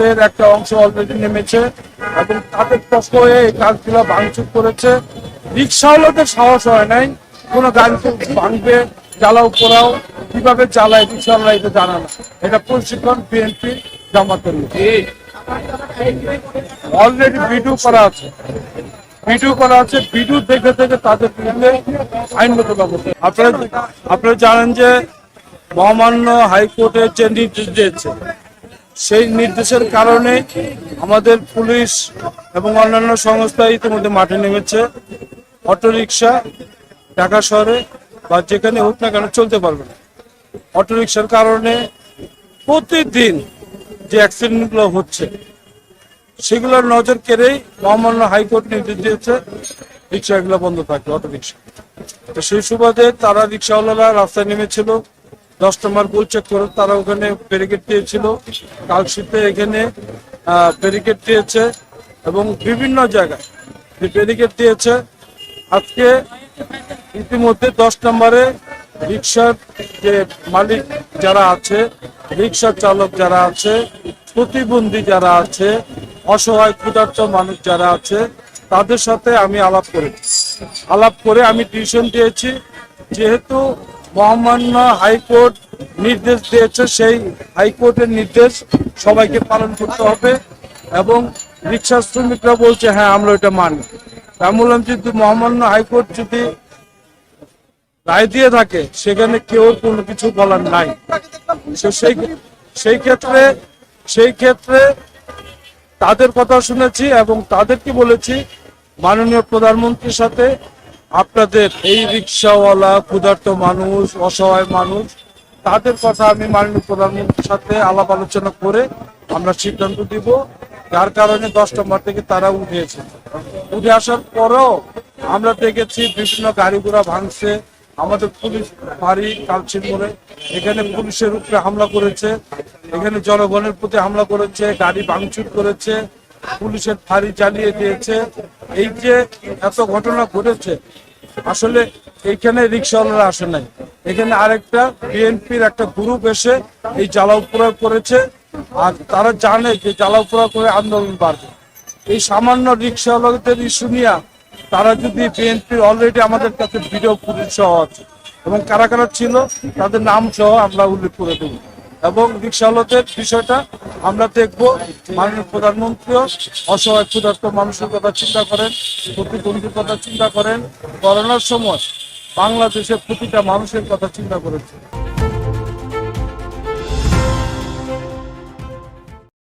জামাতের একটা অংশ অলরেডি নেমেছে এবং তাদের পক্ষ হয়ে এই কাজগুলো ভাঙচুর করেছে। রিক্সাওয়ালাদের সাহস হয় নাই। কোনো গাড়িতে ভাঙবে জ্বালাও পোড়াও কীভাবে জ্বালায় রিক্সাওয়ালা এটা জানা না। এটা প্রশিক্ষণ বিএনপি জামাতের লোক। অলরেডি ভিডিও করা আছে। ভিডিও করা আছে। ভিডিও দেখে দেখে তাদের বিরুদ্ধে আইনগত ব্যবস্থা। আপনারা আপনারা জানেন যে মহামান্য হাইকোর্টের যে নির্দেশ দিয়েছে। সেই নির্দেশের কারণে আমাদের পুলিশ এবং অন্যান্য সংস্থা ইতিমধ্যে মাঠে নেমেছে। অটোরিকশা ঢাকা শহরে বা যেখানে হোক না কেন চলতে পারবে না। অটোরিকশার কারণে প্রতিদিন যে অ্যাক্সিডেন্টগুলো হচ্ছে, সেগুলোর নজর কেড়েই মহামান্য হাইকোর্ট নির্দেশ দিয়েছে রিক্সাগুলো বন্ধ থাকবে অটো রিক্সা তো সেই সুবাদে তারা রিক্সাওয়ালারা রাস্তায় নেমেছিল। দশ নম্বর গোল চেক করে তারা ওখানে ব্যারিকেড দিয়েছিল। কালশিতে এখানে ব্যারিকেড দিয়েছে এবং বিভিন্ন জায়গায় ব্যারিকেড দিয়েছে, আজকে ইতিমধ্যে দশ নম্বরে রিক্সার যে মালিক যারা আছে রিক্সা চালক যারা আছে, প্রতিবন্ধী যারা আছে, অসহায় ক্ষুধার্ত মানুষ যারা আছে, তাদের সাথে আমি আলাপ করেছি। আলাপ করে আমি টিউশন দিয়েছি। যেহেতু মহামান্য হাইকোর্ট নির্দেশ দিয়েছে, সেই হাইকোর্টের নির্দেশ সবাইকে পালন করতে হবে এবং রিক্সা শ্রমিকরা বলছে হ্যাঁ আমরা ওইটা মানি। আমি বললাম, যদি মহামান্য হাইকোর্ট যদি রায় দিয়ে থাকে, সেখানে কেউ কোনো কিছু বলার নাই। সেই সেই ক্ষেত্রে সেই ক্ষেত্রে তাদের কথা শুনেছি এবং তাদেরকে বলেছি, মাননীয় প্রধানমন্ত্রীর সাথে আপনাদের এই রিক্সাওয়ালা, ক্ষুধার্ত মানুষ, অসহায় মানুষ, তাদের কথা আমি মাননীয় প্রধানমন্ত্রীর সাথে আলাপ আলোচনা করে আমরা সিদ্ধান্ত দিব। যার কারণে দশ নম্বর থেকে তারা উঠে এসেছে উঠে আসার পরেও আমরা দেখেছি বিভিন্ন গাড়ি ঘোড়া ভাঙছে। আমাদের পুলিশ ভারী কালচিন করে এখানে পুলিশের উপরে হামলা করেছে। এখানে জনগণের প্রতি হামলা করেছে, গাড়ি ভাঙচুর করেছে, পুলিশের ফাঁড়ি জ্বালিয়ে দিয়েছে। এই যে এত ঘটনা ঘটেছে আসলে এইখানে রিক্সাওয়ালারা আসে নাই। এখানে আরেকটা বিএনপির একটা গ্রুপ এসে এই জ্বালাও প্রয়োগ করেছে আর তারা জানে যে জ্বালাও প্রয়োগ করে আন্দোলন বাড়বে। এই সামান্য রিক্সাওয়ালাদের ইস্যু নিয়ে তারা যদি বিএনপির অলরেডি আমাদের কাছে ভিডিও ফুটেজ সহ আছে এবং কারা কারা ছিল তাদের নাম সহ আমরা উল্লেখ করে দেব। এবং রিক্সাওয়ালাদের বিষয়টা আমরা দেখব। মাননীয় প্রধানমন্ত্রীও অসহায় ক্ষুধার্ত মানুষের কথা চিন্তা করেন প্রতিবন্ধীর কথা চিন্তা করেন। করোনার সময় বাংলাদেশের প্রতিটা মানুষের কথা চিন্তা করেছে